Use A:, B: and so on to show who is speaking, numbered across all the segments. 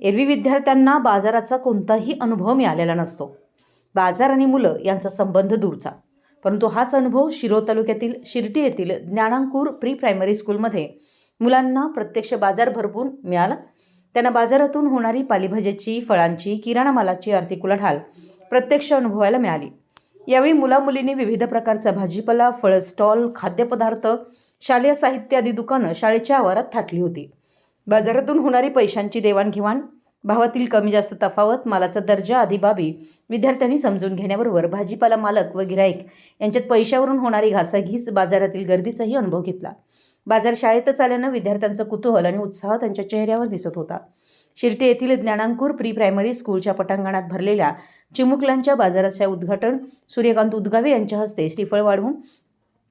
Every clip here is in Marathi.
A: एरवी विद्यार्थ्यांना बाजाराचा कोणताही अनुभव मिळालेला नसतो. बाजार आणि मुलं यांचा संबंध दूरचा. परंतु हाच अनुभव शिरो तालुक्यातील शिर्टी येथील ज्ञानांकूर प्री प्रायमरी स्कूलमध्ये मुलांना प्रत्यक्ष बाजार भरपूर मिळाला. त्यांना बाजारातून होणारी पालेभाज्याची फळांची किराणा मालाची आर्थिक उलाढाल प्रत्यक्ष अनुभवायला मिळाली. यावेळी मुलामुलींनी विविध प्रकारचा भाजीपाला फळ स्टॉल खाद्यपदार्थ शालेय साहित्य आदी दुकानं शाळेच्या आवारात थाटली होती. बाजारातून होणारी पैशांची देवाणघेवाण भावातील कमी जास्त तफावत मालाचा दर्जा आदी बाबी विद्यार्थ्यांनी समजून घेण्याबरोबर भाजीपाला मालक व गिराईक यांच्यात पैशावरून होणारी घासाघीस बाजारातील गर्दीचाही अनुभव घेतला. बाजार शाळेतच आल्यानं विद्यार्थ्यांचं कुतूहल आणि उत्साह त्यांच्या चेहऱ्यावर दिसत होता. शिर्टी येथील ज्ञानांकूर प्री प्रायमरी स्कूलच्या पटांगणात भरलेल्या चिमुकलांच्या बाजाराचे उद्घाटन सूर्यकांत उदगावे यांच्या हस्ते श्रीफळ वाढवून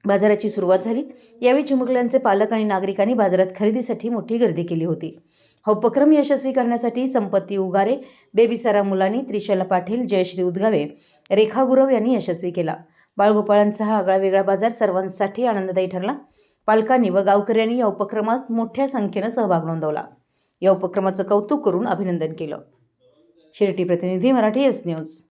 A: बाजाराची सुरुवात झाली. यावेळी चिमुकल्यांचे पालक आणि नागरिकांनी बाजारात खरेदीसाठी मोठी गर्दी केली होती. हा उपक्रम यशस्वी करण्यासाठी संपत्ती उगारे बेबीसारा मुलानी त्रिशला पाटील जयश्री उदगावे रेखा गुरव यांनी यशस्वी केला. बाळगोपाळांचा हा आगळा वेगळा बाजार सर्वांसाठी आनंददायी ठरला. पालकांनी व गावकऱ्यांनी या उपक्रमात मोठ्या संख्येनं सहभाग नोंदवला. या उपक्रमाचं कौतुक करून अभिनंदन केलं. शिर्टी प्रतिनिधी मराठी एस न्यूज.